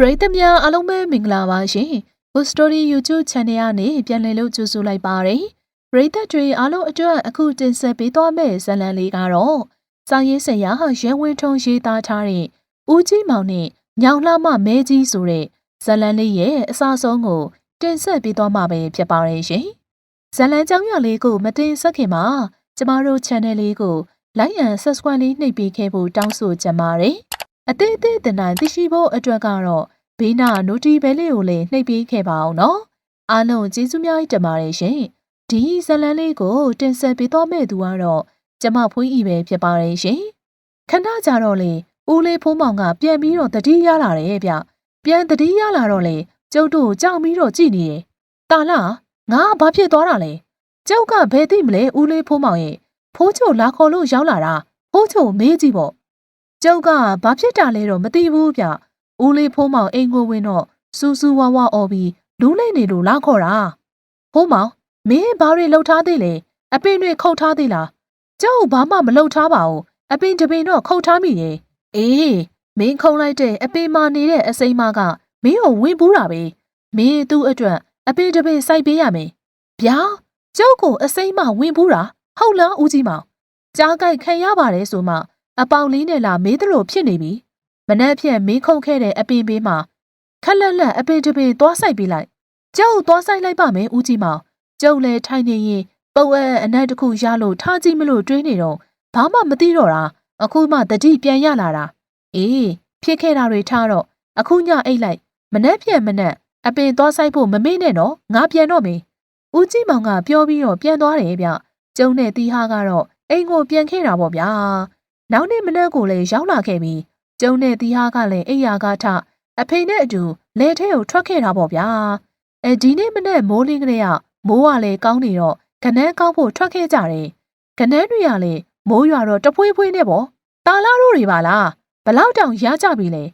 ပရိသတ်များအားလုံးပဲမင်္ဂလာပါရှင်။ Good Story YouTube Channel ကနေပြန်လည်လို့ကြိုဆိုလိုက်ပါရစေ။ပရိသတ်တွေအားလုံးအတွက်အခုတင်ဆက်ပေးသွားမယ့်ဇာတ်လမ်းလေးကတော့စာရေးဆရာရဲဝင်းထုံးရေးသားထားတဲ့ဦးကြီးမောင်နဲ့ညောင်လှမမဲကြီးဆိုတဲ့ဇာတ်လမ်းလေးရဲ့အစဆုံးကိုတင်ဆက်ပေးသွားမှာပဲဖြစ်ပါရဲ့ရှင်။ဇာတ်လမ်းကြောင်းရလေးကိုမတင်ဆက်ခင်မှာကျမတို့ channel လေးကို like and subscribe လေးနှိပ်ပေးခဲ့ဖို့တောင်းဆိုချင်ပါတယ်။ အသေးအသေးတနိုင်သိရှိဖို့အတွက်ကတော့ဘေးနာနိုတီဘဲလေးကိုလည်းနှိပ်ပေးခဲ့ပါအောင်နော်အားလုံးကျေးဇူးများတင်ပါတယ်ရှင်ဒီဇလန်းလေးကို တင်ဆက်ပေးသွားမယ့်သူကတော့ကျမဖွေးဤပဲဖြစ်ပါတယ်ရှင်ခဏကြာတော့လေဦးလေးဖိုးမောင်ကပြန်ပြီးတော့တတိရလာတယ်ဗျပြန်တတိရလာတော့လေကျုပ်တို့ကြောက်ပြီးတော့ကြည်နေတယ်တာလာငါဘာဖြစ်သွားတာလဲကျုပ်ကဘယ်သိမလဲဦးလေးဖိုးမောင်ရဲ့ဖိုးချိုလာခေါ်လို့ရောက်လာတာဖိုးချိုမေးကြည့်ပေါ့ ကျုပ်ကဘာဖြစ်တာလဲတော့မသိဘူးဗျ။ဦးလေးဖိုးမောင်အိမ်ကိုဝင်တော့စူးစူးဝါးဝါအော်ပြီးလူးလိမ့်နေလို့လာခေါ်တာ။ဖိုးမောင်မင်းဘာတွေလှုပ်ထားသေးလဲ။အပင်တွေခုတ်ထားသေးလား။ကျုပ်ဘာမှမလှုပ်ထားပါဘူး။အပင်တပင်တော့ခုတ်ထားမိရဲ့။အေးမင်းခုံလိုက်တဲ့အပင်မာနေတဲ့အစိမ်းမကမင်းကိုဝင်ပူးတာပဲ။မင်းသူ့အတွက်အပင်တပင်စိုက်ပေးရမယ်။ဗျာကျုပ်ကိုအစိမ်းမဝင်ပူးတာဟုတ်လားဦးကြီးမောင်။ကြားကြိုက်ခံရပါတယ်ဆိုမှ အပေါင်လေးနဲ့လာမေးသလိုဖြစ်နေပြီ။မနှက်ဖြန်မင်းခုန်ခဲ့တဲ့အပင်ဘေးမှာခက်လက်လက်အပင်တစ်ပင်သွားဆိုင်ပေးလိုက်။ကျုပ်သွားဆိုင်လိုက်ပါမယ်ဦးကြီးမောင်။ကျုပ်လည်းထိုင်နေရင်ပုံအပ်အနက်တစ်ခုရလို့ထားကြည့်မလို့တွေးနေတော့ဘာမှမသိတော့တာအခုမှတတိပြန်ရလာတာ။အေးဖြစ်ခဲ့တာတွေထားတော့အခုညအိတ်လိုက်မနှက်ဖြန်မနှက်အပင်သွားဆိုင်ဖို့မမေ့နဲ့နော်ငါပြန်တော့မေး။ဦးကြီးမောင်ကပြောပြီးတော့ပြန်သွားတယ်ဗျ။ကျုံနဲ့တီဟာကတော့အိမ်ကိုပြန်ခဲ့တာပေါ့ဗျာ။ နောက်နေ့မနက်ကိုလည်းရောက်လာခဲ့ပြီးကျုံနဲ့တီဟာကလည်းအိယာကထအဖေနဲ့အတူလဲထဲကိုထွက်ခဲ့တာပေါ့ဗျာအဲဒီနေ့မနေ့မိုးလင်းကလေးကမိုးကလည်းကောင်းနေတော့ကနန်းကောင်းဖို့ထွက်ခဲ့ကြတယ်ကနန်းတွေကလည်းမိုးရွာတော့တဖွေးဖွေးနဲ့ပေါ့တာလာတို့တွေပါလားဘလောက်တောင်ရကြပြီလဲ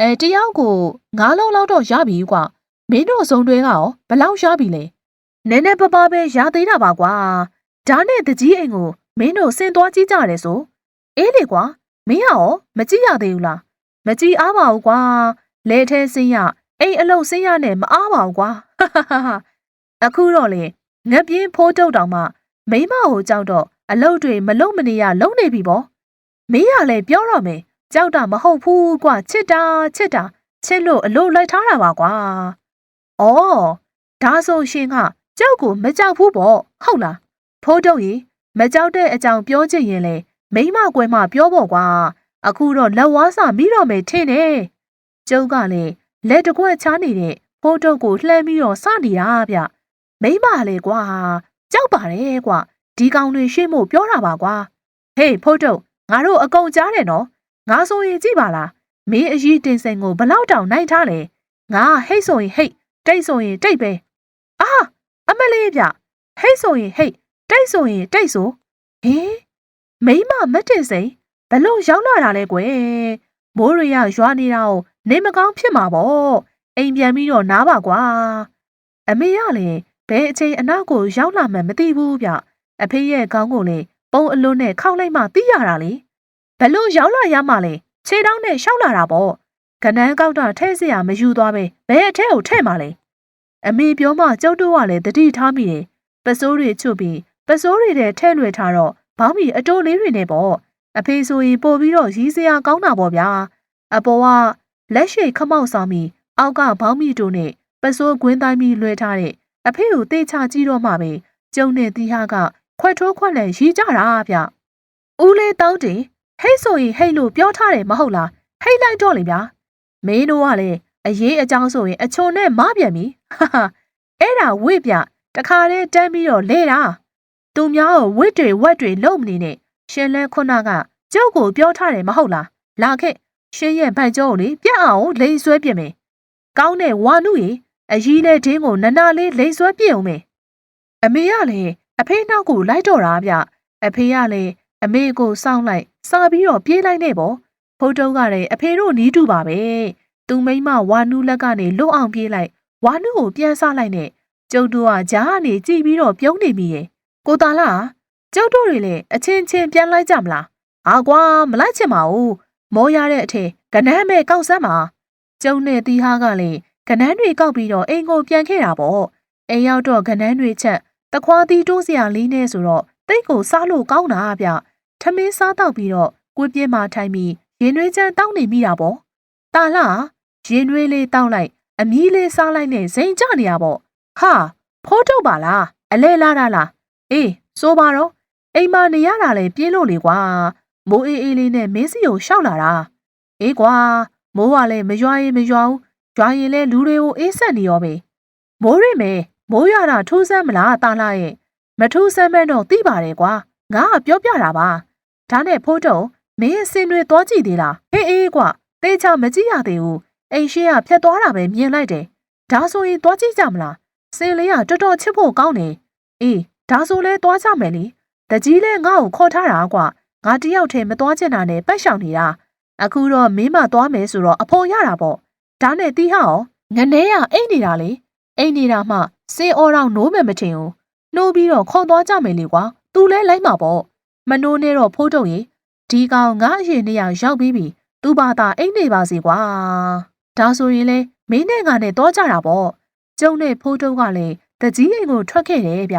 အဲတယောက်ကိုငါးလုံးလောက်တော့ရပြီကွာမင်းတို့စုံတွေကရောဘလောက်ရပြီလဲနည်းနည်းပပပဲရသေးတာပါကွာဒါနဲ့တကြီးအိမ်ကိုမင်းတို့ဆင်သွားကြည့်ကြတယ်ဆို အေးလေကွာမင်းရောမကြည့်ရသေးဘူးလားမကြည့်အားပါဘူးကွာလဲထဲစင်းရအိမ်အလုံးစင်းရနဲ့မအားပါဘူးကွာအခုတော့လေငက်ပြင်းဖိုးတုတ်တောင်မှမိမကိုကြောက်တော့အလုတ်တွေမလုံမနေရလုံနေပြီပေါ့မင်းရလဲပြောတော့မယ်ကြောက်တာမဟုတ်ဘူးကွာချစ်တာချစ်တာချစ်လို့အလို့လိုက်ထားတာပါကွာဩဒါဆိုရှင်ကကြောက်ကိုမကြောက်ဘူးပေါ့ဟုတ်လားဖိုးတုတ်ကြီးမကြောက်တဲ့အကြောင်းပြောချင်ရင်လေ မိမကွယ်မပြောပေါ့ကွာအခုတော့လက်ဝါးစာမိတော့မယ်ထင်တယ်ကျုပ်ကလည်းလက်တကွက်ချားနေတဲ့ဖိုးတုတ်ကိုလှမ်းပြီးတော့စနေတာဗျမိမလေကွာကြောက်ပါတယ်ကွာဒီကောင်တွေရှင်းမို့ပြောတာပါကွာဟေးဖိုးတုတ်ငါတို့အကုန်ကြားတယ်နော်ငါဆိုရင်ကြည့်ပါလားမင်းအကြီးတင်စင်ကိုဘလောက်တောင်နိုင်ထားလဲငါဟိတ်ဆိုရင်ဟိတ်တိတ်ဆိုရင်တိတ်ပဲအာအမလေးဗျဟိတ်ဆိုရင်ဟိတ်တိတ်ဆိုရင်တိတ်ဆိုဟင် မိမမတ်တင်စိန်ဘလို့ရောက်လာတာလဲကွယ်မိုးရေရရွာနေတာကိုနေမကောင်းဖြစ်မှာပေါ့အိမ်ပြန်ပြီးတော့နားပါကွာအမေရလည်းဘယ်အချိန်အနောက်ကိုရောက်လာမှမသိဘူးဗျအဖေရဲ့ခေါင်းကိုလည်းပုံအလုံးနဲ့ခောက်လိုက်မှသိရတာလေဘလို့ရောက်လာရမှလဲခြေထောက်နဲ့ရှောက်လာတာပေါ့ကနန်းကောက်တာထဲ့စရာမယူသွားပဲဘယ်အထဲကိုထဲ့မှလဲအမေပြောမှကြောက်တော့ကလည်းတတိထားမိတယ်ပစိုးတွေချွတ်ပြီးပစိုးတွေထဲထဲ့လွယ်ထားတော့ ဘောင်းမီအတိုးလေးတွေနဲ့ပေါ့အဖေဆိုရင်ပို့ပြီးတော့ရီးစရာကောင်းတာပေါ့ဗျာအပေါ်ကလက်ရှိခမောက်ဆောင်ပြီးအောက်ကဘောင်းမီတို့နဲ့ပစိုးကွင်းတိုင်းပြီးလွှဲထားတဲ့အဖေကိုတေးချကြည့်တော့မှပဲကျုံနဲ့တီဟာကခွက်ထိုးခွက်လည်းရီးကြတာဗျဦးလေးတောင်းတင်ဟိတ်ဆိုရင်ဟိတ်လို့ပြောထားတယ်မဟုတ်လားဟိတ်လိုက်တော့လေဗျာမင်းတို့ကလည်းအရေးအကြောင်းဆိုရင်အချုံနဲ့မပြန်ပြီဟာဟာအဲ့ဒါဝိပြတခါတည်းတန်းပြီးတော့လဲတာ သူများကိုဝစ်တွေဝက်တွေလုံမနေနဲ့ရှင်လဲခုနကကျုပ်ကိုပြောထားတယ်မဟုတ်လားလာခဲ့ရှင်းရဲ့ဗိုက်ကျောကိုလေပြတ်အောင်လိန်ဆွဲပြစ်မယ်ကောင်းတဲ့ဝါနုရေအကြီးနဲ့ဒင်းကိုနနာလေးလိန်ဆွဲပြစ်အောင်မယ်အမေကလည်းအဖေနောက်ကိုလိုက်တော့တာဗျအဖေကလည်းအမေကိုစောင်းလိုက်စာပြီးတော့ပြေးလိုက်နေပေါ့ဖိုးတုံးကလည်းအဖေတို့နီးတူပါပဲသူမိမဝါနုလက်ကနေလွတ်အောင်ပြေးလိုက်ဝါနုကိုပြန်ဆလိုက်နဲ့ကျုပ်တို့ကကြားကနေကြည့်ပြီးတော့ပြုံးနေမိရဲ့ ကိုတာလာကျုပ်တို့တွေလည်းအချင်းချင်းပြန်လိုက်ကြမလားအာကွာမလိုက်ချင်ပါဘူးမောရတဲ့အထက်ကနန်းမဲ့ကောက်စမ်းပါကျုံနဲ့တီဟာကလည်းကနန်းတွေကောက်ပြီးတော့အိမ်ကိုပြန်ခဲ့တာပေါ့အိမ်ရောက်တော့ကနန်းတွေချက်တခွားသီးတိုးစရာလေးနဲ့ဆိုတော့တိတ်ကိုစားလို့ကောင်းတာဗျထမင်းစားတော့ပြီးတော့ကိုပြင်းမှထိုင်ပြီးရင်နွေးချမ်းတောင်းနေမိတာပေါ့တာလာရင်နွေးလေးတောင်းလိုက် အမီးလေးစားလိုက်နဲ့ဇိမ်ကျနေရပေါ့ဟာဖိုးထုတ်ပါလားအလဲလာတာလား အေးဆိုပါတော့အိမ်မနေရတာလေပြင်းလို့လေကွာမိုးအေးအေးလေးနဲ့မင်းစီကိုရှောက်လာတာအေးကွာမိုးကလည်းမရွာရင်မရွာဘူးရွာရင်လည်းလူတွေကိုအေးဆက်နေရောပဲမိုးရိမယ်မိုးရွာတာထူးဆန်းမလားတာလာရဲ့မထူးဆန်းမဲ့တော့သိပါတယ်ကွာငါကပြောပြတာပါဒါနဲ့ဖိုးတုံမင်းအစင်တွေသွားကြည့်သေးလားဟေးအေးကွာတေချာမကြည့်ရသေးဘူးအိမ်ရှိကဖြတ်သွားတာပဲမြင်လိုက်တယ်ဒါဆိုရင်သွားကြည့်ကြမလားစင်လေးကတော်တော်ချစ်ဖို့ကောင်းတယ်အေး ဒါဆိုလဲသွားကြမယ်လေတကြီးလဲငါ့ကိုခေါ်ထားတာကွာငါတယောက်တည်းမသွားချင်တာနဲ့ပတ်ရှောင်နေတာအခုတော့မင်းမသွားမယ်ဆိုတော့အဖော်ရတာပေါ့ဒါနဲ့တီးဟောငနေရအိတ်နေတာလေအိတ်နေတာမှစင်အော်တော့နိုးမယ်မထင်ဘူးနှိုးပြီးတော့ခေါ်သွားကြမယ်လေကွာသူလဲလိုက်မှာပေါ့မနိုးနဲ့တော့ဖိုးတုံရေဒီကောင်ငါအရင်နေရရောက်ပြီးပြီသူ့ဘာသာအိတ်နေပါစေကွာဒါဆိုရင်လေမင်းနဲ့ငါနဲ့တော့ကြတာပေါ့ကျုံနဲ့ဖိုးတုံကလည်းတကြီးအိမ်ကိုထွက်ခဲ့တယ်ဗျ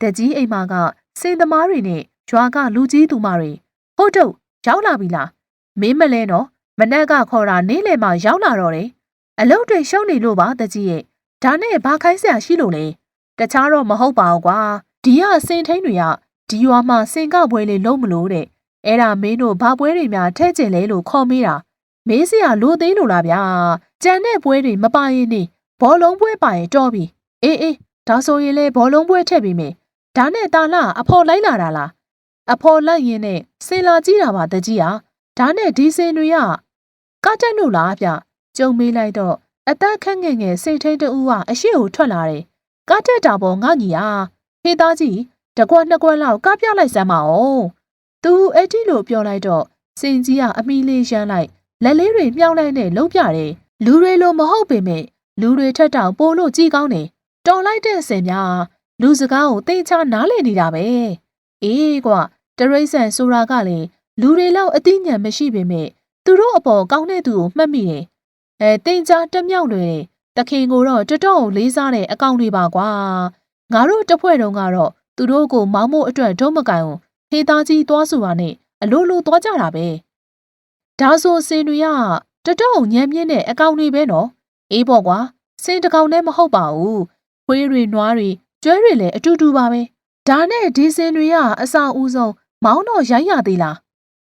တကြီးအိမ်မှာကစင်သမားတွေနဲ့ရွာကလူကြီးသူမတွေဖိုးတုံရောက်လာပြီလားမင်းမလဲနော်မနက်ကခေါ်တာနေ့လယ်မှရောက်လာတော့တယ်အလုပ်တွေရှုံးနေလို့ပါတကြီးရဲ့ဒါနဲ့ဘာခိုင်းစရာရှိလို့လဲတခြားတော့မဟုတ်ပါဘူးကွာဒီကစင်ထိန်တွေကဒီရွာမှာစင်ကပွဲလေးလုံးမလို့တဲ့အဲ့ဒါမင်းတို့ဘာပွဲတွေများထဲကျင်လဲလို့ခေါ်မိတာမင်းစရာလိုသေးလို့လားဗျာကြံတဲ့ပွဲတွေမပါရင်နေဘောလုံးပွဲပါရင်တော့ပြီအေးအေးဒါဆိုရင်လေဘောလုံးပွဲထည့်ပြီးမယ် ဒါနဲ့တာလာအဖော်လိုက်လာတာလားအဖော်လိုက်ရင်နဲ့စင်လာကြည့်တာပါတကြီးဟာဒါနဲ့ဒီစင်တွေကကတက်လို့လားဗျကြုံမေးလိုက်တော့အသက်ခက်ငယ်ငယ်စိတ်ထိန်တူကအရှိကိုထွက်လာတယ်ကတက်တာပေါ်ငါညီဟာဖေးသားကြီးတကွက်နှစ်ကွက်လောက်ကပြလိုက်စမ်းပါဦးသူအဲ့ဒီလိုပြောလိုက်တော့စင်ကြီးကအမီလေးရမ်းလိုက်လက်လေးတွေမြောက်လိုက်နဲ့လုံးပြတယ်လူတွေလိုမဟုတ်ပေမဲ့လူတွေထက်တောင်ပိုလို့ကြည်ကောင်းတယ်တော်လိုက်တဲ့အစင်များ လူစကားကိုသိချနားလည်နေတာပဲအေးကွတရိษံဆိုတာကလည်းလူတွေလောက်အသိဉာဏ်မရှိပေမဲ့သူတို့အပေါ်ကောင်းတဲ့သူကိုမှတ်မိတယ်အဲတင်ချာတက်မြောက်လွယ်တခင်ကိုတော့တတော်ကိုလေးစားတဲ့အကောင့်တွေပါကွာငါတို့တစ်ဖွဲ့တုန်းကတော့သူတို့ကိုမောင်းမို့အတွက်ဒုံးမကန်အောင်ဖေးသားကြီးသွားစုပါနဲ့အလိုလိုသွားကြတာပဲဒါဆိုစင်တွေကတတော်ညံပြင်းတဲ့အကောင့်တွေပဲနော်အေးပေါ့ကွာစင်တကောင်နဲ့မဟုတ်ပါဘူးခွေးတွေနွားတွေ ကျွဲတွေလည်းအတူတူပါပဲဒါနဲ့ဒီစင်တွေကအစာဦးဆုံးမောင်းတော့ရိုက်ရသေးလား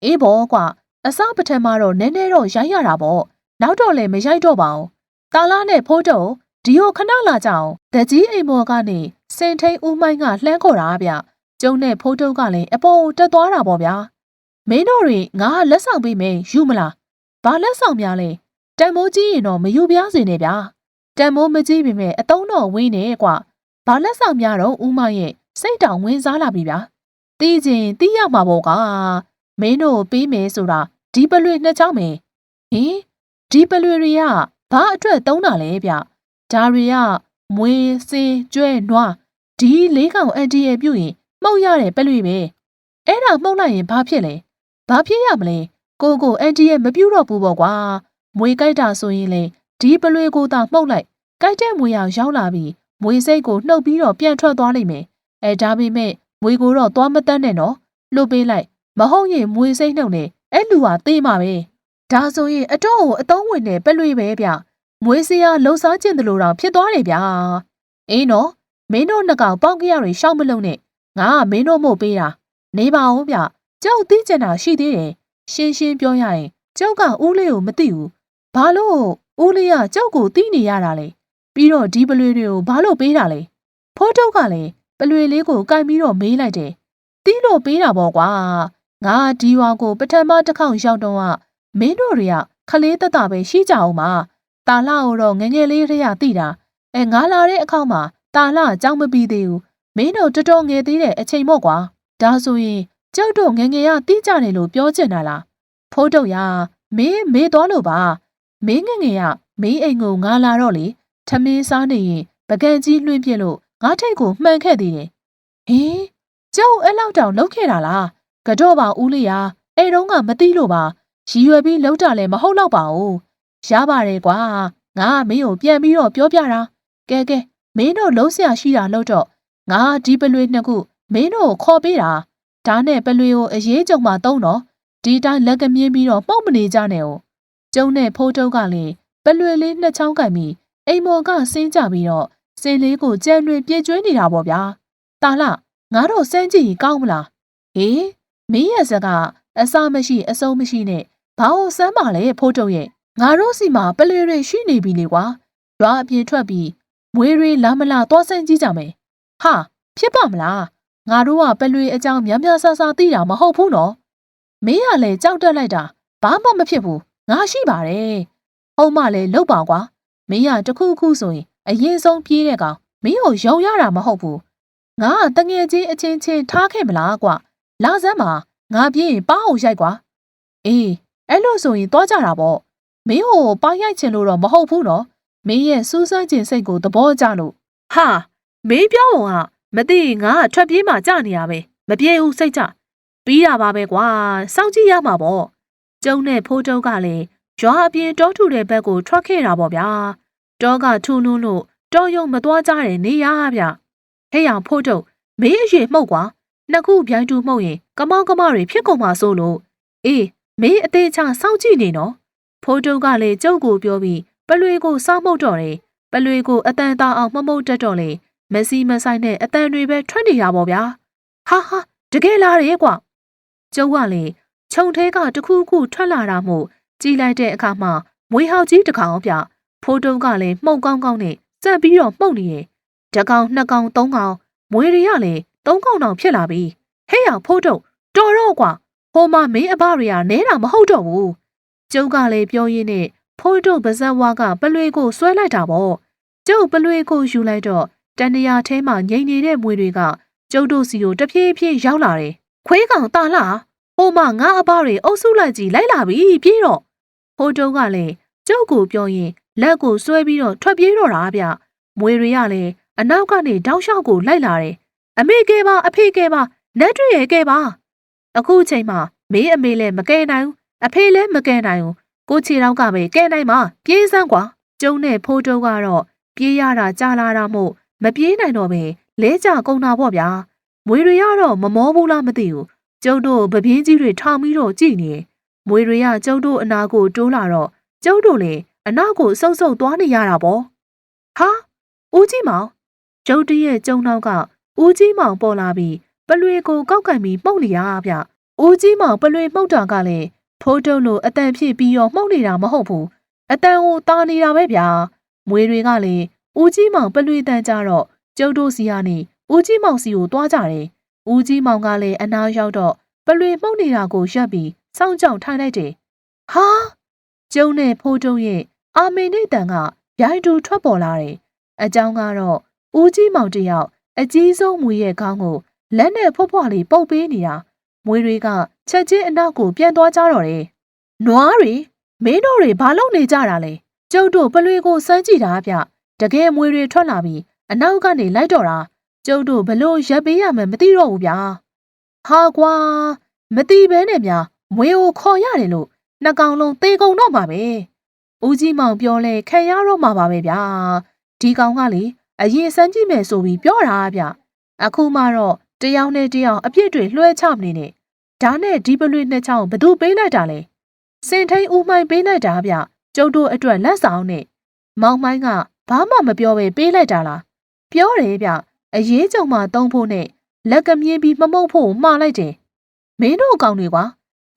အေးပေါ့ကွာအစပထမတော့နည်းနည်းတော့ရိုက်ရတာပေါ့နောက်တော့လည်းမရိုက်တော့ပါဘူးတာလာနဲ့ဖိုးတုံဒီကိုခဏလာကြအောင်တကြီးအိမ်မော်ကနေစင်ထိန်ဦးမိုင်းကလှမ်းခေါ်တာဗျကျုံနဲ့ဖိုးတုံကလည်းအပေါ်တက်သွားတာပေါ့ဗျာမင်းတို့တွေငါလက်ဆောင်ပေးမယ်ယူမလားဘာလက်ဆောင်များလဲတန်မိုးကြီးရင်တော့မယူပြားစေနဲ့ဗျာတန်မိုးမကြီးပေမဲ့အတုံးတော့ဝင်းနေကွာ ဘာလက်ဆောင်များတော့ဦးမရဲ့စိတ်တောင်ဝင်စားလာပြီဗျာတီးချင်းတီးရမှာပေါ့ကမင်းတို့ပေးမယ်ဆိုတာဒီပလွေနှစ်ချောင်းမယ်ဟင်ဒီပလွေတွေကဘာအတွက်သုံးတာလဲဗျဒါတွေကမွေးစင်းကျွဲနွားဒီလေးကောင်အန်တီရဲ့ပြုတ်ရင်မှုတ်ရတဲ့ပလွေပဲအဲ့ဒါမှုတ်လိုက်ရင်ဘာဖြစ်လဲဘာဖြစ်ရမလဲကိုကိုအန်တီရဲ့မပြုတ်တော့ဘူးပေါ့ကွာမွေကြိုက်တာဆိုရင်လေဒီပလွေကိုသာမှုတ်လိုက်ကြိုက်တဲ့မွေရောက်ရောက်လာပြီး မွေစိတ်ကိုနှုတ်ပြီးတော့ပြန်ထွက်သွားလိမ့်မယ်အဲဒါပေမဲ့မွေကိုတော့သွားမတတ်နဲ့နော်လှုပ်ပေးလိုက်မဟုတ်ရင်မွေစိတ်နှုတ်နဲ့အဲ့လူဟာသေးမှာပဲဒါဆိုရင်အတော့ကိုအတုံးဝင်နေပလွေပဲဗျမွေးစရာလှုပ်ရှားခြင်းတလို့တော့ဖြစ်သွားတယ်ဗျာအေးနော်မင်းတို့နှစ်ကောင်ပေါက်ကြရတွေရှောက်မလုံးနဲ့ငါကမင်းတို့မို့ပေးတာနေပါဦးဗျကျောက်သိကျင်တာရှိသေးတယ်ရှင်းရှင်းပြောရရင်ကျောက်ကဦးလေးကိုမသိဘူးဘာလို့ဦးလေးကကျောက်ကိုသိနေရတာလဲ ပြီးတော့ဒီပလွေတွေကိုဘာလို့ပေးတာလဲဖိုးထုတ်ကလည်းပလွေလေးကိုကင်ပြီးတော့မေးလိုက်တယ်တီးလို့ပေးတာပေါ့ကွာငါဒီရွာကိုပထမတစ်ခေါက်ရောက်တော့ကမင်းတို့တွေကခလေးတက်တာပဲရှိကြအောင်ပါတာလာကိုတော့ငငယ်လေးတည်းရသိတာအဲငါလာတဲ့အခါမှာတာလာအကြောင်းမပြီးသေးဘူးမင်းတို့တော်တော်ငယ်သေးတဲ့အချိန်မို့ကွာဒါဆိုရင်ကျုပ်တို့ငငယ်ရတီးကြတယ်လို့ပြောချင်တာလားဖိုးတုတ်ရမင်းမေးသွားလို့ပါမင်းငငယ်ရမင်းအိမ်ကိုငါလာတော့လေ ထမင်းစားနေရင်ပကံကြီးလွှင့်ပြစ်လို့ငါထိတ်ကိုမှန်ခဲ့သေးတယ်ဟင်ကျုပ်အဲ့လောက်တောင်လောက်ခဲ့တာလားကတော့ပါဦးလေးရအဲ့တုန်းကမသိလို့ပါရည်ရွယ်ပြီးလောက်တာလည်းမဟုတ်တော့ပါဘူးရပါတယ်ကွာငါကမင်းကိုပြန်ပြီးတော့ပြောပြတာကဲကဲမင်းတို့လုံးဆရာရှိတာလို့တော့ငါဒီပလွေနှစ်ခုမင်းတို့ကိုခေါ်ပေးတာဒါနဲ့ပလွေကိုအရေးကြုံမှတုံးတော့ဒီတိုင်းလက်ကမြင်းပြီးတော့မှုတ်မနေကြနဲ့哦ကျုံနဲ့ဖိုးတုပ်ကလည်းပလွေလေးနှစ်ချောင်းကန်ပြီး အိမ်မော်ကဆင်းကြပြီးတော့စင်လေးကိုကြံတွင်ပြေးကျွေးနေတာပေါ့ဗျာတာလငါတို့စမ်းကြည့်ရင်ကောင်းမလားဟေးမင်းရဲ့စကားအစမရှိအဆုံးမရှိနဲ့ဘာလို့စမ်းပါလဲဖိုးတုပ်ရဲ့ငါတို့စီမှာပလွေတွေရှိနေပြီလေကွာရွာအပြင်ထွက်ပြီးမွေးတွေလာမလာသွားစမ်းကြည့်ကြမယ်ဟာဖြစ်ပါမလားငါတို့ကပလွေအကြောင်းများများဆဆသိတာမဟုတ်ဘူးနော်မင်းကလည်းကြောက်တက်လိုက်တာဘာမှမဖြစ်ဘူးငါရှိပါတယ်ဟုတ်မှလည်းလောက်ပါကွာ မင်းကတခုခုဆိုရင်အရင်ဆုံးပြေးတဲ့ကောင်မင်းကိုယုံရတာမဟုတ်ဘူးငါကတငယ်ချင်းအချင်းချင်းထားခဲ့မလားကွာလာစမ်းမှာငါပြေးရင်ပါအောင်ရိုက်ကွာအေးအဲ့လိုဆိုရင်သွားကြတာပေါ့မင်းကိုပါရိုက်ချင်လို့တော့မဟုတ်ဘူးနော်မင်းရဲ့စူးစမ်းခြင်းစိတ်ကိုသဘောကျလို့ဟာမင်းပြောပုံကမသိရင်ငါကထွက်ပြေးမှကြနေရပဲမပြေဘူးစိတ်ကြပြီးတာပါပဲကွာစောင့်ကြည့်ရမှာပေါ့ကျုံနဲ့ဖိုးတုပ်ကလည်း ရွာအပြင်တောထုတဲ့ဘက်ကိုထွက်ခဲ့တာပေါ့ဗျာတောကထူးနုံးလို့တောယုံမသွားကြတဲ့နေရဗျဟဲ့အောင်ဖိုးတုပ်မင်းအရွေမှုတ်ကွာနှစ်ခုပြိုင်တူမှုတ်ရင်ကမောင်းကမတွေဖြစ်ကုန်မှာစိုးလို့အေးမင်းအသေးချစောင့်ကြည့်နေနော်ဖိုးတုပ်ကလည်းကျုပ်ကိုပြောပြီးပလွေကိုစောင့်မှုတ်တော့တယ်ပလွေကိုအတန်တောင်အောင်မမှုတ်တတ်တော့လေမစီမဆိုင်နဲ့အတန်တွေပဲထွက်နေတာပေါ့ဗျာဟာဟာတကယ်လားရဲ့ကွာကျုပ်ကလေခြုံထဲကတခုခုထွက်လာတာမို့ ကြည်လိုက်တဲ့အခါမှာမွေဟောက်ကြီးတစ်ကောင်ပြဖိုးတုံးကလည်းမှုတ်ကောင်းကောင်းနဲ့စက်ပြီးတော့မှုတ်နေတယ်တကောင်နှစ်ကောင်သုံးကောင်မွေတွေကလည်းသုံးကောင်တောင်ဖြစ်လာပြီဟဲ့ရဖိုးတုံးတော်တော့ကွာဟိုမှာမင်းအဘတွေကနဲတာမဟုတ်တော့ဘူးကျုပ်ကလည်းပြောရင်းနဲ့ဖိုးတုံးပါဇက်ဝါကပလွေကိုဆွဲလိုက်တာပေါ့ကျုပ်ပလွေကိုယူလိုက်တော့တန်တရာထဲမှာငိမ့်နေတဲ့မွေတွေကကျုပ်တို့စီကိုတဖြည်းဖြည်းရောက်လာတယ်။ခွေးကောင်တာလာဟိုမှာငါအဘတွေအုပ်စုလိုက်ကြီးလိုက်လာပြီပြေးတော့ ဟိုတုံးကလည်းကျုပ်ကိုပြောရင်လက်ကိုဆွဲပြီးတော့ထွက်ပြေးတော့တာဗျ။မွေတွေကလည်းအနောက်ကနေတောက်လျှောက်ကိုလိုက်လာတယ်။အမေကဲပါအဖေကဲပါလက်တွေ့ရဲ့ကဲပါအခုချိန်မှာမင်းအမေလည်းမကဲနိုင်ဘူးအဖေလည်းမကဲနိုင်ဘူးကိုချီတော့ကပဲကဲနိုင်မှာပြေးစမ်းကွာကျုံနဲ့ဖိုးတုံးကတော့ပြေးရတာကြာလာတာမို့မပြေးနိုင်တော့ပဲလဲကြကုန်တာပေါ့ဗျာမွေတွေကတော့မမောဘူးလားမသိဘူးကျုပ်တို့ပပြင်းကြီးတွေထောင်ပြီးတော့ကြည်နေ မွေတွေကကျုပ်တို့အနာကိုတိုးလာတော့ကျုပ်တို့လည်းအနာကိုစုပ်စုပ်သွားနေရတာပေါ့ဟာဦးကြီးမောင်ကျုပ်တရဲ့ကျုံနောက်ကဦးကြီးမောင်ပေါ်လာပြီးပလွေကိုကောက်ကန်ပြီးမှုတ်နေရဗျဦးကြီးမောင်ပလွေမှုတ်တာကလည်းဖိုးတုံးလို့အတန်ဖြစ်ပြီးတော့မှုတ်နေတာမဟုတ်ဘူးအတန်ကိုတာနေတာပဲဗျာမွေတွေကလည်းဦးကြီးမောင်ပလွေတန်ကြတော့ကျုပ်တို့စီကနေဦးကြီးမောင်စီကိုတွားကြတယ်။ဦးကြီးမောင်ကလည်းအနာရောက်တော့ပလွေမှုန့်နေတာကိုရပ်ပြီး စောင့်ကြောင်ထိုင်လိုက်တယ်။ဟာကျုံနဲ့ဖိုးတုံးရဲ့အာမင်နဲ့တန်ကရိုက်တူထွက်ပေါ်လာတယ်။အကြောင်းကတော့ဦးကြီးမောင်တယောက်အကြီးဆုံးမွေရဲ့ခေါင်းကိုလက်နဲ့ဖွားဖွားလေးပုတ်ပေးနေတာမွေတွေကချက်ချင်းအနောက်ကိုပြန်သွားကြတော့တယ်။နွားတွေမင်းတို့တွေဘာလုပ်နေကြတာလဲ။ကျုပ်တို့ပလွေကိုစမ်းကြည့်တာဗျ။တကယ်မွေတွေထွက်လာပြီးအနောက်ကနေလိုက်တော့တာကျုပ်တို့ဘလို့ရက်ပေးရမယ်မသိတော့ဘူးဗျာဟာကွာမသိဘဲနဲ့များ မွေကိုခေါ်ရတယ်လို့နှကောင်လုံးသေကုန်တော့မှာပဲဦးကြီးမောင်ပြောလဲခံရတော့မှာပါပဲဗျာဒီကောင်ကလေအရင်စမ်းကြည့်မယ်ဆိုပြီးပြောတာဗျအခုမှတော့တယောက်နဲ့တယောက်အပြစ်တွေလွှဲချမနေနဲ့ဒါနဲ့ဒီပလွေနှစ်ချောင်းဘသူပေးလိုက်တာလဲစင်ထိန်ဦးမိုင်းပေးလိုက်တာဗျကျုပ်တို့အတွက်လက်ဆောင်နဲ့မောင်မိုင်းကဘာမှမပြောဘဲပေးလိုက်တာလားပြောတယ်ဗျအရေးကြုံမှတုံးဖို့နဲ့လက်ကမြင်းပြီးမမုတ်ဖို့မှားလိုက်တယ်မင်းတို့အကောင်တွေကွာ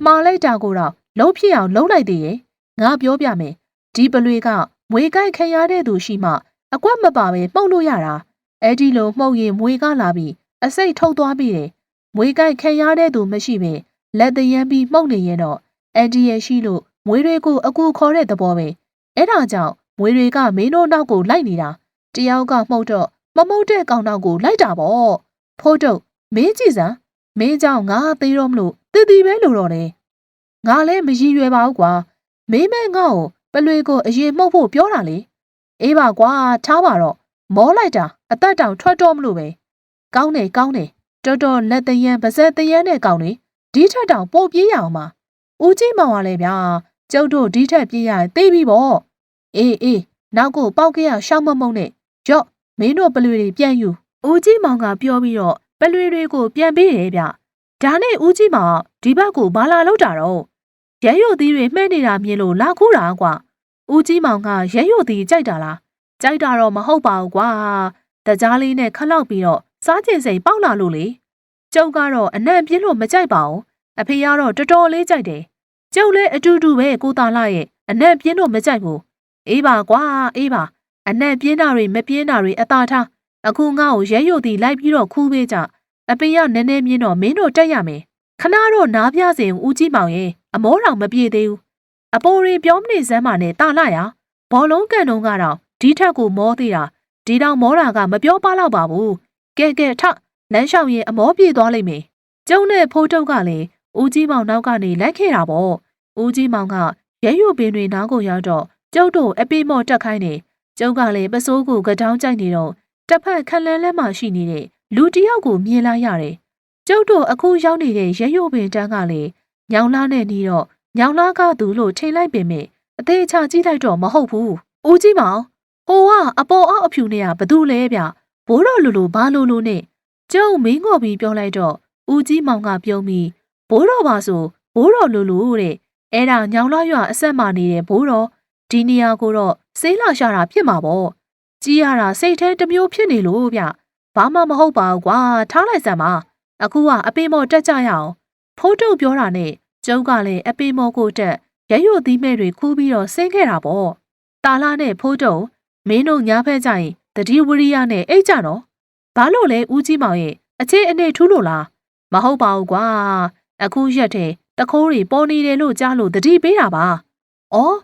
မှားလိုက်တာကိုတော့လုံးဖြစ်အောင်လုံးလိုက်သေးရဲ့ငါပြောပြမယ်ဒီပလွေကမွေကိုက်ခံရတဲ့သူရှိမှအကွက်မပါပဲမှုတ်လို့ရတာအဲ့ဒီလိုမှုတ်ရင်မွေကလာပြီးအစိတ်ထုတ်သွားပြီးတယ်မွေကိုက်ခံရတဲ့သူမရှိပဲလက်တရမ်းပြီးမှုတ်နေရင်တော့အန်ဒီရဲ့ရှိလို့မွေတွေကိုအကူခေါ်တဲ့သဘောပဲအဲ့ဒါကြောင့်မွေတွေကမင်းတို့နောက်ကိုလိုက်နေတာတယောက်ကမှုတ်တော့မမုတ်တဲ့ကောင်နောက်ကိုလိုက်တာပေါ့ဖိုးတုတ်မင်းကြည့်စမ်းမင်းကြောင့်ငါသေးတော့မလို့ တည်တည်ပဲလို့တော့တယ်ငါလည်းမရည်ရွယ်ပါဘူးကွာမင်းမဲငါ့ကိုပလွေကိုအရင်မှုတ်ဖို့ပြောတာလေအေးပါကွာထားပါတော့မောလိုက်တာအသက်တောင်ထွက်တော့မလို့ပဲကောင်းတယ်ကောင်းတယ်တော်တော်လက်တရန်ပါဇက်တရန်နဲ့ကောင်းလေဒီထက်တောင်ပိုပြေးရအောင်ပါဦးကြီးမောင်ကလည်းဗျာကျုပ်တို့ဒီထက်ပြေးရရင်သိပြီပေါ့အေးအေးနောက်ကိုပေါက်ခဲ့ရရှောင်းမမုံနဲ့ရော့မင်းတို့ပလွေတွေပြန်ယူဦးကြီးမောင်ကပြောပြီးတော့ပလွေတွေကိုပြန်ပေးတယ်ဗျ ဒါနဲ့ဦးကြီးမောင်ဒီဘက်ကိုဘာလာလောက်တာတော့ရဲရွသီးတွေမှဲ့နေတာမြင်လို့လာကူးတာကွာဦးကြီးမောင်ကရဲရွသီးကြိုက်တာလားကြိုက်တာတော့မဟုတ်ပါဘူးကွာတကြားလေးနဲ့ခလောက်ပြီးတော့စားကျင်စိန်ပေါက်လာလို့လေကျုပ်ကတော့အနံ့ပြင်းလို့မကြိုက်ပါဘူးအဖေကတော့တော်တော်လေးကြိုက်တယ်ကျုပ်လည်းအတူတူပဲကိုတာလာရဲ့အနံ့ပြင်းလို့မကြိုက်ဘူးအေးပါကွာအေးပါအနံ့ပြင်းတာတွေမပြင်းတာတွေအသာထားအခုငါ့ကိုရဲရွသီးလိုက်ပြီးတော့ခူးပေးကြ အဖေကနည်းနည်းမြင်းတော့မင်းတို့တက်ရမယ်ခဏတော့နားပြစင်ဦးကြီးမောင်ရဲ့အမောတော်မပြေသေးဘူးအပေါ်ရီပြောမနေစမ်းပါနဲ့တာလာရဘောလုံးကန်တုံးကတော့ဒီထက်ကိုမောသေးတာဒီတော့မောတာကမပြောပါတော့ပါဘူးကဲကဲထလမ်းလျှောက်ရင်အမောပြေသွားလိမ့်မယ်ကျုံနဲ့ဖိုးတုတ်ကလည်းဦးကြီးမောင်နောက်ကနေလိုက်ခဲ့တာပေါ့ဦးကြီးမောင်ကရဲရွပင်တွေနားကိုရောက်တော့ကျုပ်တို့အပိမော့တက်ခိုင်းနေကျုပ်ကလည်းပစိုးကိုကတောင်းကြိုက်နေတော့တစ်ဖက်ခလန်းလန်းမှရှိနေတဲ့ လူတစ်ယောက်ကိုမြင်လိုက်ရတယ်ကျုပ်တို့အခုရောက်နေတဲ့ရဲရွပင်တန်းကလည်းညောင်လားနဲ့နီးတော့ညောင်လားကသူလို့ထိန်လိုက်ပင်မဲ့အသေးချကြည့်လိုက်တော့မဟုတ်ဘူးဦးကြီးမောင်ဟိုကအပေါ်အောက်အဖြူနဲ့ကဘသူလဲဗျဘိုးတော်လူလူဘာလူလူနဲ့ကျုံမင်းငေါ်ပြီးပြောလိုက်တော့ဦးကြီးမောင်ကပြုံးပြီးဘိုးတော်ပါဆိုဘိုးတော်လူလူတဲ့အဲ့ဒါညောင်လာရွာအဆက်မနေတဲ့ဘိုးတော်ဒီနေရာကိုတော့စေးလာရှာတာဖြစ်မှာပေါ့ကြီးရတာစိတ်ထဲတစ်မျိုးဖြစ်နေလို့ဗျ ဘာမှမဟုတ်ပါဘူးကွာထားလိုက်စမ်းပါအခုကအပင်မော်တက်ကြရအောင်ဖိုးတုတ်ပြောတာနဲ့ကျုပ်ကလည်းအပင်မော်ကိုတက်ရရွသီးမဲ့တွေခူးပြီးတော့ဆင်းခဲ့တာပေါ့တာလာနဲ့ဖိုးတုတ်မင်းတို့ညားဖက်ကြရင်တတိဝရိယနဲ့အိတ်ကြတော့ဘာလို့လဲဦးကြီးမောင်ရဲ့အခြေအနေထူးလို့လားမဟုတ်ပါဘူးကွာအခုရက်တဲ့တခိုးတွေပေါ်နေတယ်လို့ကြားလို့တတိပေးတာပါ။အော်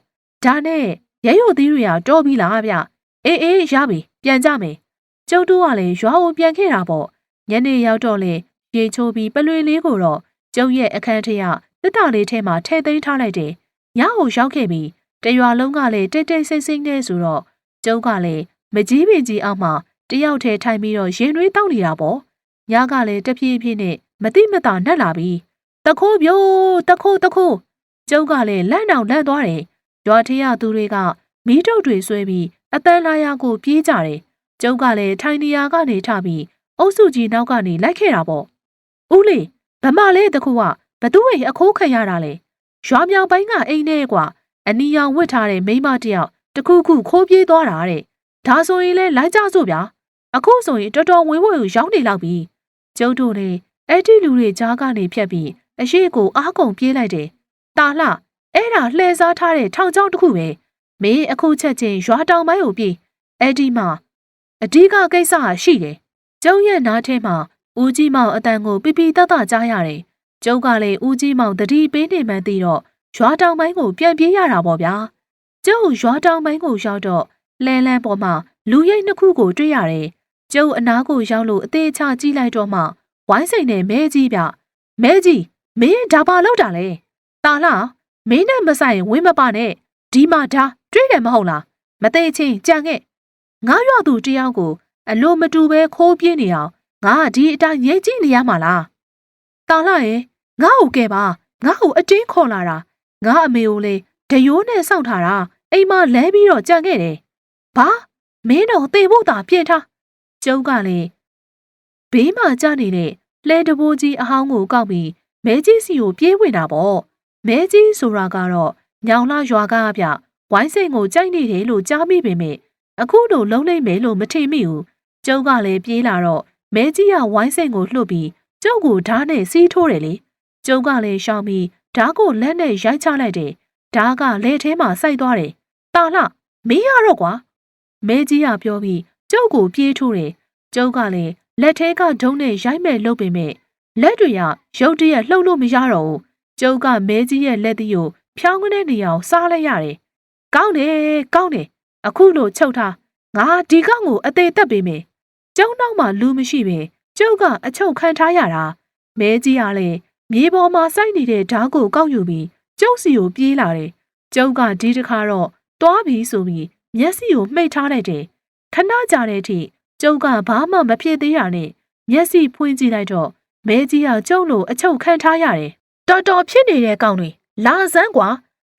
ဒါနဲ့ရဲရွသီးတွေကတော်ပြီလားဗျ။အေးအေးရပြီပြန်ကြမယ်။ ကျုပ်တို့ကလည်းရွာကိုပြန်ခဲ့တာပေါ့။ညနေရောက်တော့လေရေချိုးပြီးပလွေလေးကိုတော့ကျုပ်ရဲ့အခန်းထဲကတစ်တာလေးထဲမှာထည့်သိမ်းထားလိုက်တယ်။ညကိုရောက်ခဲ့ပြီးတရွာလုံးကလည်းတိတ်တိတ်ဆိတ်ဆိတ်နေဆိုတော့ကျုပ်ကလည်းမကြီးပင်ကြီးအောက်မှာတယောက်တည်းထိုင်ပြီးတော့ရင်နှွေးတောက်နေတာပေါ့။ညကလည်းတဖြည်းဖြည်းနဲ့မတိမတာနှက်လာပြီ။တခိုးပြိုးတခိုးတခိုးကျုပ်ကလည်းလန့်တောင်လန့်သွားတယ်။ရွာထရသူတွေကမီးတုပ်တွေဆွဲပြီးအတန်းလာရကိုပြေးကြတယ်။ ကျုပ်ကလည်းထိုင်နေရာကနေထပြီးအုပ်စုကြီးနောက်ကနေလိုက်ခဲ့တာပေါ့။ဦးလေးဗမာလေးတခိုးကဘသူ့ရဲ့အခိုးခံရတာလဲ။ရွာမြောင်ပိုင်းကအိမ်ထဲကွာအနီရောင်ဝတ်ထားတဲ့မိန်းမတစ်ယောက်တခုခုခိုးပြေးသွားတာတဲ့။ဒါဆိုရင်လဲလိုက်ကြစို့ဗျာ။အခုဆိုရင်တော်တော်ဝင်းဝဲကိုရောက်နေလောက်ပြီ။ကျုပ်တို့လည်းအဲ့ဒီလူတွေကြားကနေဖြတ်ပြီးအရှိကိုအားကုန်ပြေးလိုက်တယ်။တာလှအဲ့ဒါလှည့်စားထားတဲ့ထောင်ချောင်းတစ်ခုပဲ။မင်းအခုချက်ချင်းရွာတောင်ပိုင်းကိုပြေးအဲ့ဒီမှာ အဓိကကိစ္စရှိတယ်။ကျုံရဲ့နားထဲမှာဦးကြီးမောင်အတန်ကိုပြပြတတ်တကြားရတယ်။ကျုပ်ကလည်းဦးကြီးမောင်တတိပေးနေမှန်းသိတော့ရွာတောင်ပိုင်းကိုပြန်ပြေးရတာပေါ့ဗျာ။ကျုပ်ရွာတောင်ပိုင်းကိုရောက်တော့လဲလန်းပေါ်မှာလူရိတ်နှစ်ခုကိုတွေ့ရတယ်။ကျုပ်အနားကိုရောက်လို့အသေးချကြည့်လိုက်တော့မှဝိုင်းစိန်နဲ့မဲကြီးဗျမဲကြီးမင်းဒါပါလောက်တာလဲတာလားမင်းနဲ့မဆိုင်ဝင်းမပါနဲ့ဒီမှာဒါတွေ့တယ်မဟုတ်လားမသေးချင်းကြံခဲ့ ငါရွာသူတယောက်ကို အလိုမတူပဲခိုးပြင်းနေအောင်ငါဒီအတိုင်းရိတ်ကြည့်နေရမှာလားတာလာရဲ့ငါ့ကိုကဲပါငါ့ကိုအတင်းခေါ်လာတာငါအမေကိုလေဒရိုးနဲ့စောင့်ထားတာအိမ်မလဲပြီးတော့ကြံခဲ့တယ်ဘာမင်းတော့သေဖို့သာပြင်ထားကျုံးကလည်းဘေးမှာကြနေတဲ့လှဲတဘိုးကြီးအဟောင်းကိုကောက်ပြီးမဲကြီးစီကိုပြေးဝင်တာပေါ့မဲကြီးဆိုတာကတော့ညောင်လာရွာကားဗျဝိုင်းစိန်ကိုကြိုက်နေတယ်လို့ကြားမိပေမဲ့ အခုတော့လုံးလိုက်မယ်လို့မထင်မိဘူးကျုပ်ကလည်းပြေးလာတော့မဲကြီးကဝိုင်းစိန်ကိုလှုပ်ပြီးကျုပ်ကိုဓာတ်နဲ့စီးထိုးတယ်လေကျုပ်ကလည်းရှောင်းပြီးဓာတ်ကိုလက်နဲ့ရိုက်ချလိုက်တယ်ဓာတ်ကလက်ထဲမှာစိုက်သွားတယ်တာလှမင်းရတော့ကွာမဲကြီးကပြောပြီးကျုပ်ကိုပြေးထိုးတယ်ကျုပ်ကလည်းလက်ထဲကဒုံးနဲ့ရိုက်မဲ့လုပ်ပေမဲ့လက်တွေကရုတ်တရက်လှုပ်လို့မရတော့ဘူးကျုပ်ကမဲကြီးရဲ့လက်သီးကိုဖြောင်းကနေနေအောင်စားလိုက်ရတယ်ကောင်းတယ်ကောင်းတယ် အခုလို့ချုပ်ထားငါဒီကောင်ကိုအသေးတက်ပေးမယ်ကျုံနောက်မှာလူမရှိပင်ကျုပ်ကအချုပ်ခံထားရတာမဲကြီးကလည်းမြေပေါ်မှာစိုက်နေတဲ့ဓာတ်ကိုကောက်ယူပြီးကျုပ်စီကိုပြေးလာတယ်ကျုပ်ကဒီတစ်ခါတော့တွားပြီဆိုပြီးမျက်စိကိုမှိတ်ထားလိုက်တယ်ခဏကြာတဲ့အထိကျုပ်ကဘာမှမဖြစ်သေးရနဲ့မျက်စိဖွင့်ကြည့်လိုက်တော့မဲကြီးကကျုပ်လိုအချုပ်ခံထားရတယ်တော်တော်ဖြစ်နေတဲ့ကောင်တွေလာစမ်းကွာ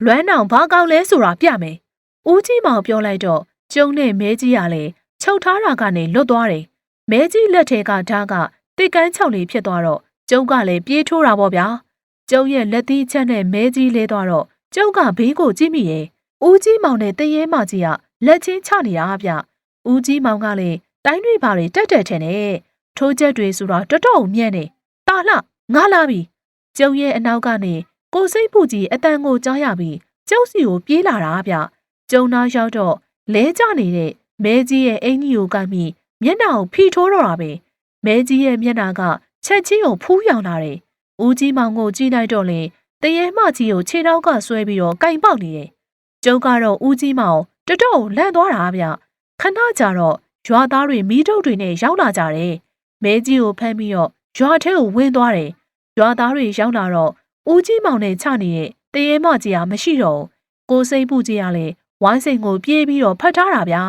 လွမ်းတောင်ဘာကောင်းလဲဆိုတာပြမယ်။ ဦးကြီးမောင်ပြောလိုက်တော့ကျုံနဲ့မဲကြီးကလည်းချုပ်ထားတာကနေလွတ်သွားတယ်။မဲကြီးလက်ထဲကဓာတ်ကတိတ်ကန်းချောက်လေးဖြစ်သွားတော့ကျုံကလည်းပြေးထိုးတာပေါ့ဗျာ။ကျုံရဲ့လက်သီးချက်နဲ့မဲကြီးလဲသွားတော့ကျုံကဘေးကိုကြည့်မိရဲ့။ဦးကြီးမောင်နဲ့တရေမကြီးကလက်ချင်းချနေတာဗျ။ဦးကြီးမောင်ကလည်းတိုင်းတွေဘာတွေတက်တက်ထင်တယ်။ထိုးချက်တွေဆိုတော့တော်တော်မြင့်နေ။တာလှငါလာပြီ။ကျုံရဲ့အနောက်ကနေကိုစိတ်ပူကြီးအတန်ကိုကြားရပြီးကျုပ်စီကိုပြေးလာတာဗျ။ ကျုံနာရောက်တော့လဲကျနေတဲ့မဲကြီးရဲ့အင်ကြီးကိုကမ်းပြီးမျက်နှာကိုဖိထိုးတော့တာပဲ။မဲကြီးရဲ့မျက်နှာကချက်ချင်းကိုဖူးယောင်လာတယ်။ဦးကြီးမောင်ကိုကြည့်လိုက်တော့လေတရေမကြီးကိုခြေထောက်ကဆွဲပြီးတော့ကင်ပေါက်နေတယ်။ကျုပ်ကတော့ဦးကြီးမောင်တတော်လန့်သွားတာဗျ။ခဏကြာတော့ရွာသားတွေမီးတုပ်တွေနဲ့ရောက်လာကြတယ်။မဲကြီးကိုဖမ်းပြီးတော့ရွာထဲကိုဝင်သွားတယ်။ရွာသားတွေရောက်လာတော့ဦးကြီးမောင်နဲ့ချနေတဲ့တရေမကြီးကမရှိတော့ဘူးကိုစိတ်ပူကြီးကလည်း ဝိုင်းစိန်ကိုပြေးပြီးတော့ဖတ်ထားတာဗျာ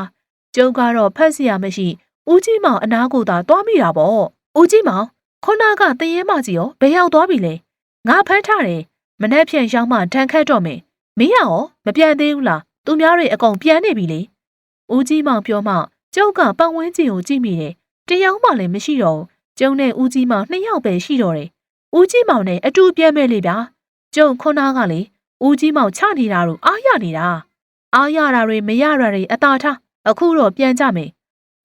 ကျုပ်ကတော့ဖတ်စီရမရှိဦးကြီးမောင်အနာကိုသာတွားမိတာပေါ့ဦးကြီးမောင်ခုနကတရေမကြီးရောဘယ်ရောက်သွားပြီလဲငါဖတ်ထားတယ်မနေ့ဖြန်ရောက်မှတန်ခတ်တော့မယ်မင်းရောမပြန်သေးဘူးလားသူများတွေအကုန်ပြန်နေပြီလေဦးကြီးမောင်ပြောမှကျုပ်ကပတ်ဝန်းကျင်ကိုကြည့်မိတယ်တယောက်မှလည်းမရှိတော့ဘူးကျုံနဲ့ဦးကြီးမောင်နှစ်ယောက်ပဲရှိတော့တယ်ဦးကြီးမောင်နဲ့အတူပြန်မဲ့လေဗျာကျုံခုနကလေဦးကြီးမောင်ချနေတာတို့အားရနေတာ အားရတာတွေမရတာတွေအသာထားအခုတော့ပြန်ကြမယ်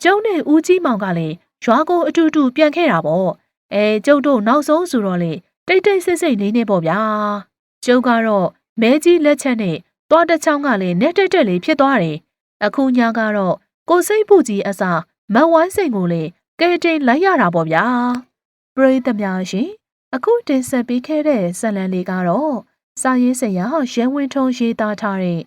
ကျုံနဲ့ဦးကြီးမောင်ကလည်းရွာကိုအတူတူပြန်ခဲ့တာပေါ့အဲကျုပ်တို့နောက်ဆုံးဆိုတော့လေတိတ်တိတ်ဆိတ်ဆိတ်လေးနေပေါ့ဗျာကျုပ်ကတော့မဲကြီးလက်ချက်နဲ့သွားတစ်ချောင်းကလည်းနဲ့တက်တက်လေးဖြစ်သွားတယ်အခုညကတော့ကိုစိတ်ပူကြီးအစားမတ်ဝိုင်းစိန်ကိုလေကဲတင်လိုက်ရတာပေါ့ဗျာပရိသတ်များရှင်အခုတင်ဆက်ပေးခဲ့တဲ့ဇာတ်လမ်းလေးကတော့စာရေးဆရာရဲဝင်းထုံးရေးသားထားတဲ့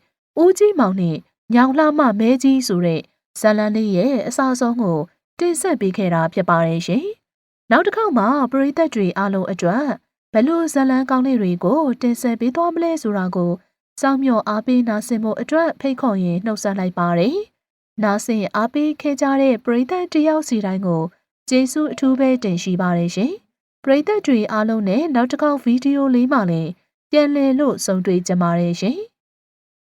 ဦးကြီးမောင်နဲ့ညောင်လှမမဲကြီးဆိုတဲ့ဇာတ်လမ်းလေးရဲ့အစအဆုံးကိုတင်ဆက်ပေးခဲ့တာဖြစ်ပါတယ်ရှင်။နောက်တစ်ခေါက်မှာပရိသတ်တွေအားလုံးအတွက်ဘလို့ဇာတ်လမ်းကောင်းလေးတွေကိုတင်ဆက်ပေးသွားမလဲဆိုတာကိုစောင့်မျှော်အားပေးနာဆင်ဖို့အတွက်ဖိတ်ခေါ်ရင်နှုတ်ဆက်လိုက်ပါတယ်။နာဆင်အားပေးခဲ့ကြတဲ့ပရိသတ်တယောက်စီတိုင်းကိုကျေးဇူးအထူးပဲတင်ရှိပါတယ်ရှင်။ပရိသတ်တွေအားလုံးနဲ့နောက်တစ်ခေါက်ဗီဒီယိုလေးမှလည်းပြန်လည်လို့ဆုံတွေ့ကြပါရရှင်။